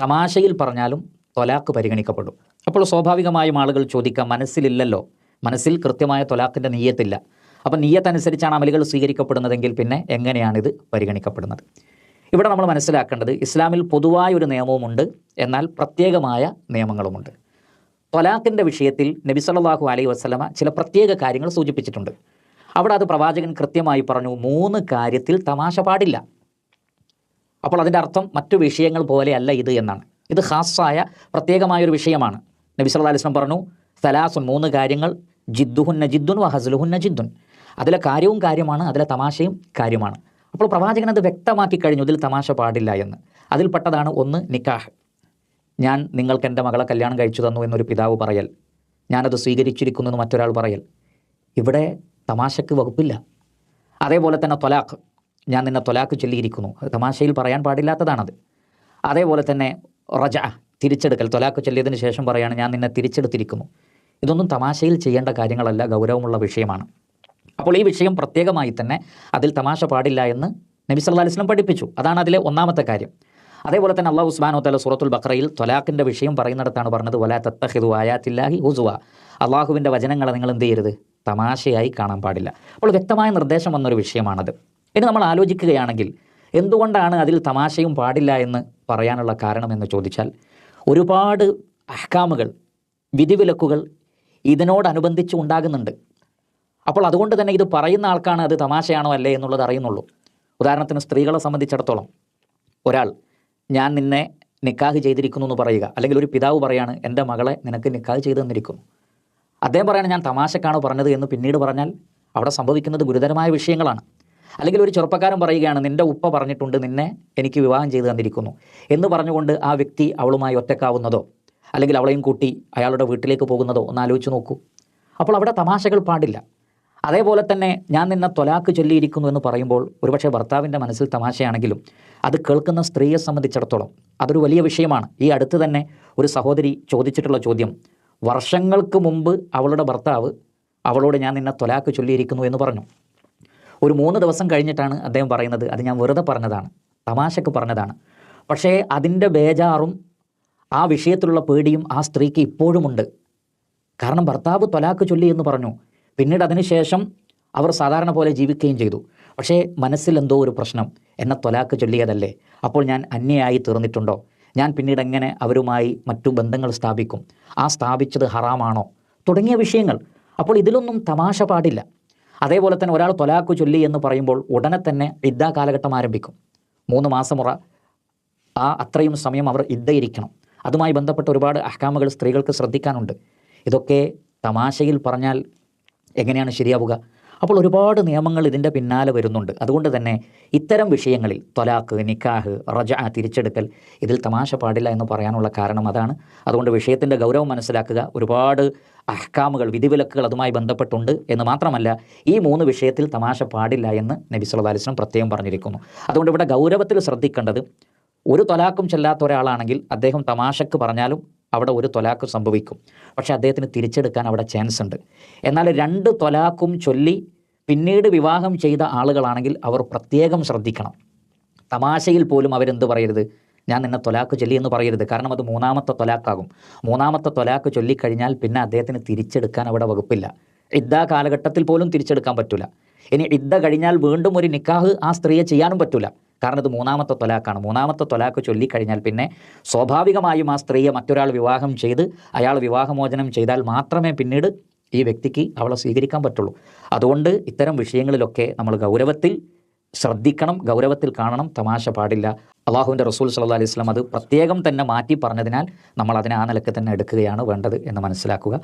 തമാശയിൽ പറഞ്ഞാലും തൊലാക്ക് പരിഗണിക്കപ്പെടും. അപ്പോൾ സ്വാഭാവികമായും ആളുകൾ ചോദിക്കാം മനസ്സിലില്ലല്ലോ. മനസ്സിൽ കൃത്യമായ തൊലാക്കിന്റെ നീയത്തില്ല അപ്പം നീയത്തനുസരിച്ചാണ് അമലുകൾ സ്വീകരിക്കപ്പെടുന്നതെങ്കിൽ പിന്നെ എങ്ങനെയാണിത് പരിഗണിക്കപ്പെടുന്നത്? ഇവിടെ നമ്മൾ മനസ്സിലാക്കേണ്ടത് ഇസ്ലാമിൽ പൊതുവായ ഒരു നിയമവുമുണ്ട് എന്നാൽ പ്രത്യേകമായ നിയമങ്ങളുമുണ്ട്. തൊലാഖിന്റെ വിഷയത്തിൽ നബി സല്ലാഹു അലൈഹി വസ്ലമ ചില പ്രത്യേക കാര്യങ്ങൾ സൂചിപ്പിച്ചിട്ടുണ്ട്. അവിടെ അത് പ്രവാചകൻ കൃത്യമായി പറഞ്ഞു മൂന്ന് കാര്യത്തിൽ തമാശ പാടില്ല. അപ്പോൾ അതിന്റെ അർത്ഥം മറ്റു വിഷയങ്ങൾ പോലെയല്ല ഇത് എന്നാണ്. ഇത് ഹാസായ പ്രത്യേകമായൊരു വിഷയമാണ്. നബി സല്ലല്ലാഹു അലൈഹി വസല്ലം പറഞ്ഞു സലാസുൻ മൂന്ന് കാര്യങ്ങൾ ജിദ്ദുഹുന്ന ജിദ്ദുൻ വഹസുലുഹുന്ന ജിദ്ദുൻ അതിലെ കാര്യവും കാര്യമാണ് അതിലെ തമാശയും കാര്യമാണ്. അപ്പോൾ പ്രവാചകൻ അത് വ്യക്തമാക്കി കഴിഞ്ഞു ഇതിൽ തമാശ പാടില്ല എന്ന്. അതിൽപ്പെട്ടതാണ് ഒന്ന് നിക്കാഹ്. ഞാൻ നിങ്ങൾക്ക് എന്റെ മകളെ കല്യാണം കഴിച്ചു തന്നു എന്നൊരു പിതാവ് പറയൽ. ഞാനത് സ്വീകരിച്ചിരിക്കുന്നു എന്ന് മറ്റൊരാൾ പറയൽ. ഇവിടെ തമാശക്ക് വകുപ്പില്ല. അതേപോലെ തന്നെ തൊലാഖ്. ഞാൻ നിന്നെ തൊലാക്ക് ചൊല്ലിയിരിക്കുന്നു. തമാശയിൽ പറയാൻ പാടില്ലാത്തതാണത്. അതേപോലെ തന്നെ റജ തിരിച്ചെടുക്കൽ. തൊലാക്ക് ചൊല്ലിയതിന് ശേഷം പറയാണ് ഞാൻ നിന്നെ തിരിച്ചെടുത്തിരിക്കുന്നു. ഇതൊന്നും തമാശയിൽ ചെയ്യേണ്ട കാര്യങ്ങളല്ല ഗൗരവമുള്ള വിഷയമാണ്. അപ്പോൾ ഈ വിഷയം പ്രത്യേകമായി തന്നെ അതിൽ തമാശ പാടില്ല എന്ന് നബി സല്ലല്ലാഹു അലൈഹി വസല്ലം പഠിപ്പിച്ചു. അതാണ് അതിലെ ഒന്നാമത്തെ കാര്യം. അതേപോലെ തന്നെ അള്ളാഹു ഉസ്മാനോ തല സൂറത്തുൽ ബക്രയിൽ തൊലാഖിന്റെ വിഷയം പറയുന്നിടത്താണ് പറഞ്ഞത് വലാ തത്തഹിദു ആയാത്തില്ലാഹി ഹുസുവ. അള്ളാഹുവിന്റെ വചനങ്ങളെ നിങ്ങൾ എന്ത് ചെയ്യരുത്? തമാശയായി കാണാൻ പാടില്ല. അപ്പോൾ വ്യക്തമായ നിർദ്ദേശം വന്നൊരു വിഷയമാണത്. ഇനി നമ്മൾ ആലോചിക്കുകയാണെങ്കിൽ എന്തുകൊണ്ടാണ് അതിൽ തമാശയും പാടില്ല എന്ന് പറയാനുള്ള കാരണം എന്ന് ചോദിച്ചാൽ ഒരുപാട് അഹ്കാമുകൾ വിധിവിലക്കുകൾ ഇതിനോടനുബന്ധിച്ച് ഉണ്ടാകുന്നുണ്ട്. അപ്പോൾ അതുകൊണ്ട് തന്നെ ഇത് പറയുന്ന ആൾക്കാണ് അത് തമാശയാണോ അല്ലേ എന്നുള്ളത് അറിയുന്നുള്ളൂ. ഉദാഹരണത്തിന് സ്ത്രീകളെ സംബന്ധിച്ചിടത്തോളം ഒരാൾ ഞാൻ നിന്നെ നിക്കാഹ് ചെയ്തിരിക്കുന്നു എന്ന് പറയുക അല്ലെങ്കിൽ ഒരു പിതാവ് പറയാണ് എന്റെ മകളെ നിനക്ക് നിക്കാഹ് ചെയ്തു തന്നിരിക്കുന്നു. അദ്ദേഹം പറയാണ് ഞാൻ തമാശക്കാണ് പറഞ്ഞത് എന്ന് പിന്നീട് പറഞ്ഞാൽ അവിടെ സംഭവിക്കുന്നത് ഗുരുതരമായ വിഷയങ്ങളാണ്. അല്ലെങ്കിൽ ഒരു ചെറുപ്പക്കാരൻ പറയുകയാണ് നിന്റെ ഉപ്പ പറഞ്ഞിട്ടുണ്ട് നിന്നെ എനിക്ക് വിവാഹം ചെയ്തു തന്നിരിക്കുന്നു എന്ന് പറഞ്ഞുകൊണ്ട് ആ വ്യക്തി അവളുമായി ഒറ്റക്കാവുന്നതോ അല്ലെങ്കിൽ അവളെയും കൂട്ടി അയാളുടെ വീട്ടിലേക്ക് പോകുന്നതോ ഒന്ന് ആലോചിച്ച് നോക്കൂ. അപ്പോൾ അവിടെ തമാശകൾ പാടില്ല. അതേപോലെ തന്നെ ഞാൻ നിന്നെ തൊലാക്ക് ചൊല്ലിയിരിക്കുന്നു എന്ന് പറയുമ്പോൾ ഒരുപക്ഷെ ഭർത്താവിന്റെ മനസ്സിൽ തമാശയാണെങ്കിലും അത് കേൾക്കുന്ന സ്ത്രീയെ സംബന്ധിച്ചിടത്തോളം അതൊരു വലിയ വിഷയമാണ്. ഈ അടുത്ത് തന്നെ ഒരു സഹോദരി ചോദിച്ചിട്ടുള്ള ചോദ്യം വർഷങ്ങൾക്ക് മുമ്പ് അവളുടെ ഭർത്താവ് അവളോട് ഞാൻ നിന്നെ തൊലാക്ക് ചൊല്ലിയിരിക്കുന്നു എന്ന് പറഞ്ഞു. ഒരു മൂന്ന് ദിവസം കഴിഞ്ഞിട്ടാണ് അദ്ദേഹം പറയുന്നത്. അത് ഞാൻ വെറുതെ പറഞ്ഞതാണ്. തമാശക്ക് പറഞ്ഞതാണ്. പക്ഷേ അതിന്റെ ബേജാറും ആ വിഷയത്തിലുള്ള പേടിയും ആ സ്ത്രീക്ക് ഇപ്പോഴുമുണ്ട് കാരണം ഭർത്താവ് തൊലാക്ക് ചൊല്ലി എന്ന് പറഞ്ഞു. പിന്നീട് അതിനുശേഷം അവർ സാധാരണ പോലെ ജീവിക്കുകയും ചെയ്തു. പക്ഷേ മനസ്സിലെന്തോ ഒരു പ്രശ്നം. എന്നെ തൊലാക്ക് ചൊല്ലിയതല്ലേ? അപ്പോൾ ഞാൻ അന്യയായി തീർന്നിട്ടുണ്ടോ? ഞാൻ പിന്നീട് എങ്ങനെ അവരുമായി മറ്റു ബന്ധങ്ങൾ സ്ഥാപിക്കും? ആ സ്ഥാപിച്ചത് ഹറാമാണോ? തുടങ്ങിയ വിഷയങ്ങൾ. അപ്പോൾ ഇതിലൊന്നും തമാശ പാടില്ല. അതേപോലെ തന്നെ ഒരാൾ തൊലാക്ക് ചൊല്ലി എന്ന് പറയുമ്പോൾ ഉടനെ തന്നെ ഇദ്ദ കാലഘട്ടം ആരംഭിക്കും. മൂന്ന് മാസമുറ ആ അത്രയും സമയം അവർ ഇദ്ദയിരിക്കണം. അതുമായി ബന്ധപ്പെട്ട ഒരുപാട് അഹ്കാമുകൾ സ്ത്രീകൾക്ക് ശ്രദ്ധിക്കാനുണ്ട്. ഇതൊക്കെ തമാശയിൽ പറഞ്ഞാൽ എങ്ങനെയാണ് ശരിയാവുക? അപ്പോൾ ഒരുപാട് നിയമങ്ങൾ ഇതിന്റെ പിന്നാലെ വരുന്നുണ്ട്. അതുകൊണ്ട് തന്നെ ഇത്തരം വിഷയങ്ങളിൽ തൊലാക്ക് നിക്കാഹ് റജ തിരിച്ചെടുക്കൽ ഇതിൽ തമാശ പാടില്ല എന്ന് പറയാനുള്ള കാരണം അതാണ്. അതുകൊണ്ട് വിഷയത്തിന്റെ ഗൗരവം മനസ്സിലാക്കുക. ഒരുപാട് അഹ്കാമുകൾ വിധിവിലക്കുകൾ അതുമായി ബന്ധപ്പെട്ടുണ്ട് എന്ന് മാത്രമല്ല ഈ മൂന്ന് വിഷയത്തിൽ തമാശ പാടില്ല എന്ന് നബി സല്ലല്ലാഹു അലിസ്ലം പ്രത്യേകം പറഞ്ഞിരിക്കുന്നു. അതുകൊണ്ട് ഇവിടെ ഗൗരവത്തിൽ ശ്രദ്ധിക്കേണ്ടത് ഒരു തൊലാക്കും ചെല്ലാത്ത ഒരാളാണെങ്കിൽ അദ്ദേഹം തമാശക്ക് പറഞ്ഞാലും അവിടെ ഒരു തൊലാക്ക് സംഭവിക്കും. പക്ഷേ അദ്ദേഹത്തിന് തിരിച്ചെടുക്കാൻ അവിടെ ചാൻസ് ഉണ്ട്. എന്നാൽ രണ്ട് തൊലാക്കും ചൊല്ലി പിന്നീട് വിവാഹം ചെയ്ത ആളുകളാണെങ്കിൽ അവർ പ്രത്യേകം ശ്രദ്ധിക്കണം. തമാശയിൽ പോലും അവരെന്ത് പറയരുത്? ഞാൻ നിന്നെ തൊലാക്ക് ചൊല്ലി എന്ന് പറയരുത്. കാരണം അത് മൂന്നാമത്തെ തൊലാക്കാകും. മൂന്നാമത്തെ തൊലാക്ക് ചൊല്ലിക്കഴിഞ്ഞാൽ പിന്നെ അദ്ദേഹത്തിന് തിരിച്ചെടുക്കാൻ അവിടെ വകുപ്പില്ല. ഇദ്ദ കാലഘട്ടത്തിൽ പോലും തിരിച്ചെടുക്കാൻ പറ്റില്ല ഇനി ഇദ്ദ കഴിഞ്ഞാൽ വീണ്ടും ഒരു നിക്കാഹ് ആ സ്ത്രീയെ ചെയ്യാനും പറ്റില്ല കാരണം ഇത് മൂന്നാമത്തെ തൊലാക്കാണ്. മൂന്നാമത്തെ തൊലാക്ക് ചൊല്ലിക്കഴിഞ്ഞാൽ പിന്നെ സ്വാഭാവികമായും ആ സ്ത്രീയെ മറ്റൊരാൾ വിവാഹം ചെയ്ത് അയാൾ വിവാഹമോചനം ചെയ്താൽ മാത്രമേ പിന്നീട് ഈ വ്യക്തിക്ക് അവളെ സ്വീകരിക്കാൻ പറ്റുള്ളൂ. അതുകൊണ്ട് ഇത്തരം വിഷയങ്ങളിലൊക്കെ നമ്മൾ ഗൗരവത്തിൽ ശ്രദ്ധിക്കണം ഗൗരവത്തിൽ കാണണം തമാശ പാടില്ല. അള്ളാഹുവിന്റെ റസൂൽ സല്ലാ അലൈഹി സ്വലം അത് പ്രത്യേകം തന്നെ മാറ്റി പറഞ്ഞതിനാൽ നമ്മൾ അതിനെ ആ നിലയ്ക്ക് തന്നെ എടുക്കുകയാണ് വേണ്ടത് എന്ന് മനസ്സിലാക്കുക.